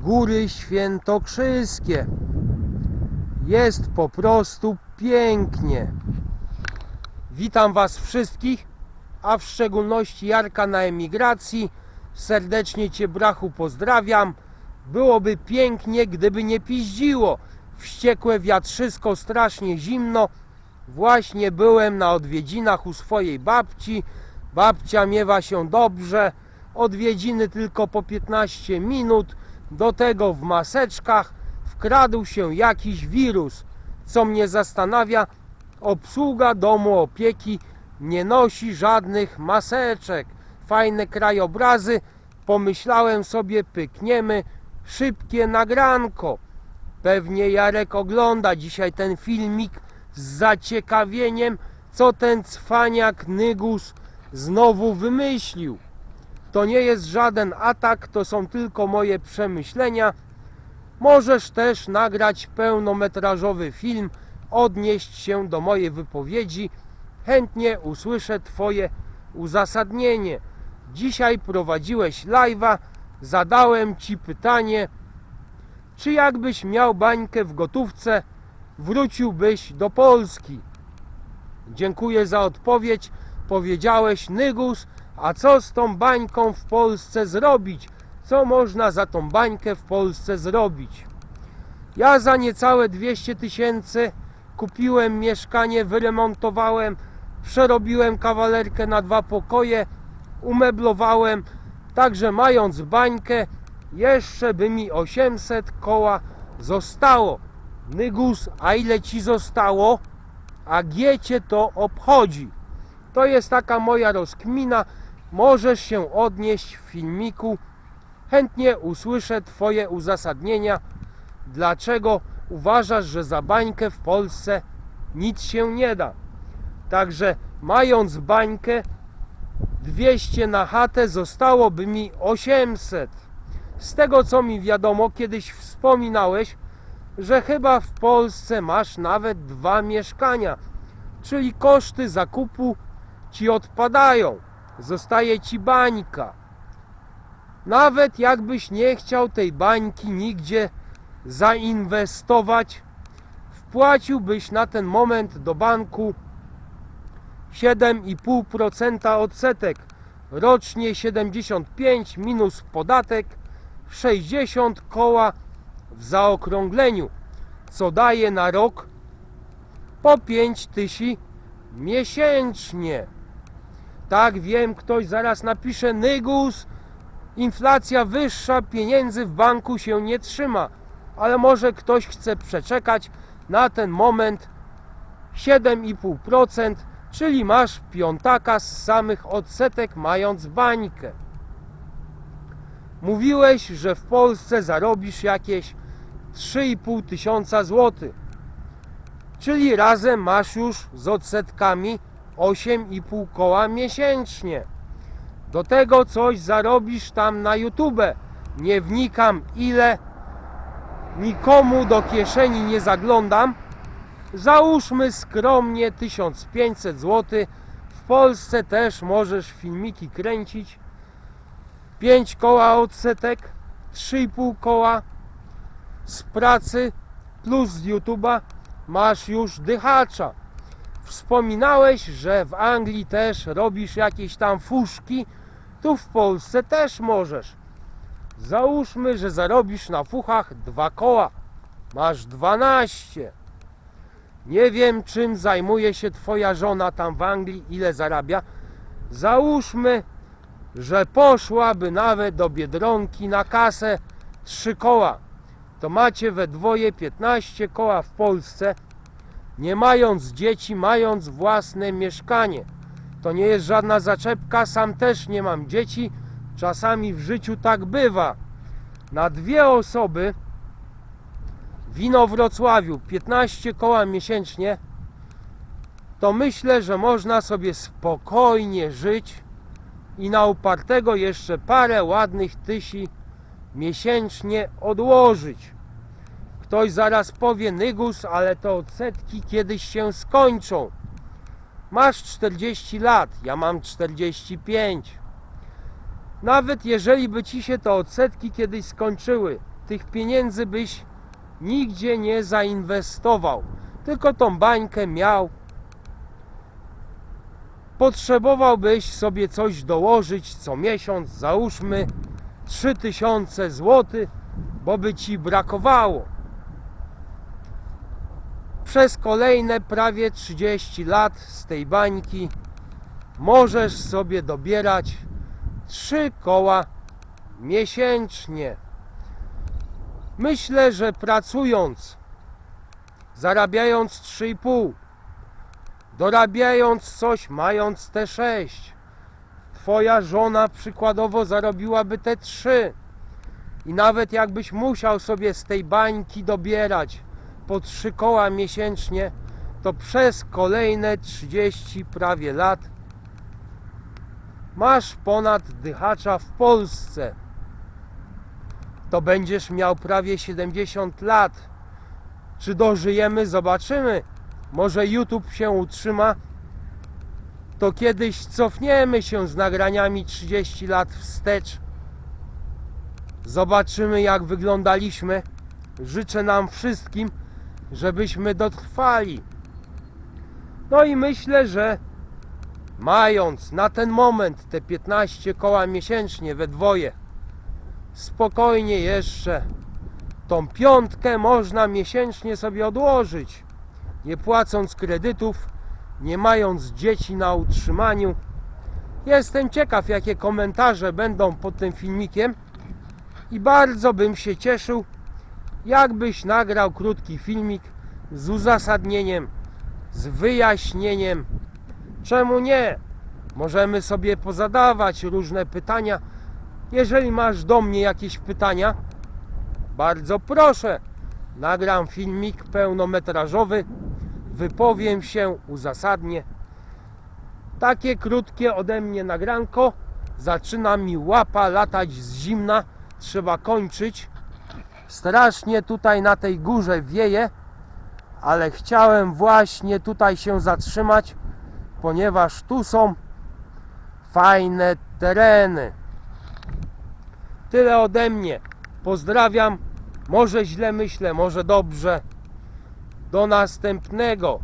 Góry Świętokrzyskie. Jest po prostu pięknie. Witam Was wszystkich, a w szczególności Jarka na emigracji. Serdecznie Cię, brachu, pozdrawiam. Byłoby pięknie, gdyby nie piździło. Wściekłe wiatrzysko, strasznie zimno. Właśnie byłem na odwiedzinach u swojej babci. Babcia miewa się dobrze. Odwiedziny tylko po 15 minut. Do tego w maseczkach wkradł się jakiś wirus. Co mnie zastanawia, obsługa domu opieki nie nosi żadnych maseczek. Fajne krajobrazy. Pomyślałem sobie, pykniemy szybkie nagranko. Pewnie Jarek ogląda dzisiaj ten filmik z zaciekawieniem, co ten cwaniak Nygus znowu wymyślił. To nie jest żaden atak, to są tylko moje przemyślenia. Możesz też nagrać pełnometrażowy film, odnieść się do mojej wypowiedzi. Chętnie usłyszę Twoje uzasadnienie. Dzisiaj prowadziłeś live'a, zadałem Ci pytanie, czy jakbyś miał bańkę w gotówce, wróciłbyś do Polski? Dziękuję za odpowiedź. Powiedziałeś, Nygus, a co z tą bańką w Polsce zrobić? Co można za tą bańkę w Polsce zrobić? Ja za niecałe 200 tysięcy kupiłem mieszkanie, wyremontowałem, przerobiłem kawalerkę na dwa pokoje, umeblowałem, także mając bańkę, jeszcze by mi 800 koła zostało. Nygus, a ile ci zostało? A giecie to obchodzi. To jest taka moja rozkmina. Możesz się odnieść w filmiku. Chętnie usłyszę Twoje uzasadnienia, dlaczego uważasz, że za bańkę w Polsce nic się nie da. Także mając bańkę 200 na chatę zostałoby mi 800. Z tego co mi wiadomo, kiedyś wspominałeś, że chyba w Polsce masz nawet dwa mieszkania, czyli koszty zakupu ci odpadają. Zostaje ci bańka. Nawet jakbyś nie chciał tej bańki nigdzie zainwestować, wpłaciłbyś na ten moment do banku 7,5% odsetek. Rocznie 75 minus podatek 60 koła w zaokrągleniu, co daje na rok po 5 tysięcy miesięcznie. Tak wiem, ktoś zaraz napisze Nygus, inflacja wyższa, pieniędzy w banku się nie trzyma, ale może ktoś chce przeczekać na ten moment 7,5%, czyli masz piątaka z samych odsetek mając bańkę. Mówiłeś, że w Polsce zarobisz jakieś 3,5 tysiąca złotych, czyli razem masz już z odsetkami 8,5 koła miesięcznie. Do tego coś zarobisz tam na YouTube. Nie wnikam ile, nikomu do kieszeni nie zaglądam. Załóżmy skromnie 1500 zł. W Polsce też możesz filmiki kręcić. 5 koła odsetek, 3,5 koła z pracy plus z YouTube'a masz już dychacza. Wspominałeś, że w Anglii też robisz jakieś tam fuszki, tu w Polsce też możesz. Załóżmy, że zarobisz na fuchach dwa koła. Masz 12. Nie wiem, czym zajmuje się twoja żona tam w Anglii, ile zarabia. Załóżmy, że poszłaby nawet do Biedronki na kasę 3 koła. To macie we dwoje 15 koła w Polsce, nie mając dzieci, mając własne mieszkanie. To nie jest żadna zaczepka, sam też nie mam dzieci. Czasami w życiu tak bywa. Na dwie osoby wino w Wrocławiu 15 koła miesięcznie to myślę, że można sobie spokojnie żyć i na upartego jeszcze parę ładnych tysi miesięcznie odłożyć. Ktoś zaraz powie Nygus, ale to odsetki kiedyś się skończą. Masz 40 lat, ja mam 45. Nawet jeżeli by ci się te odsetki kiedyś skończyły, tych pieniędzy byś nigdzie nie zainwestował, tylko tą bańkę miał. Potrzebowałbyś sobie coś dołożyć co miesiąc, załóżmy 3000 zł, bo by ci brakowało. Przez kolejne prawie 30 lat z tej bańki możesz sobie dobierać 3 koła miesięcznie. Myślę, że pracując, zarabiając 3,5, dorabiając coś, mając te 6, twoja żona przykładowo zarobiłaby te 3. I nawet jakbyś musiał sobie z tej bańki dobierać po 3 koła miesięcznie, to przez kolejne 30 prawie lat masz ponad dychacza w Polsce. To będziesz miał prawie 70 lat. Czy dożyjemy? Zobaczymy. Może YouTube się utrzyma. To kiedyś cofniemy się z nagraniami 30 lat wstecz. Zobaczymy, jak wyglądaliśmy. Życzę nam wszystkim, żebyśmy dotrwali. No i myślę, że mając na ten moment te 15 koła miesięcznie we dwoje, spokojnie jeszcze tą piątkę można miesięcznie sobie odłożyć, nie płacąc kredytów, nie mając dzieci na utrzymaniu. Jestem ciekaw, jakie komentarze będą pod tym filmikiem i bardzo bym się cieszył, jakbyś nagrał krótki filmik z uzasadnieniem, z wyjaśnieniem. Czemu nie? Możemy sobie pozadawać różne pytania. Jeżeli masz do mnie jakieś pytania, bardzo proszę. Nagram filmik pełnometrażowy, wypowiem się, uzasadnię. Takie krótkie ode mnie nagranko. Zaczyna mi łapa latać z zimna. Trzeba kończyć. Strasznie tutaj na tej górze wieje, ale chciałem właśnie tutaj się zatrzymać, ponieważ tu są fajne tereny. Tyle ode mnie. Pozdrawiam. Może źle myślę, może dobrze. Do następnego.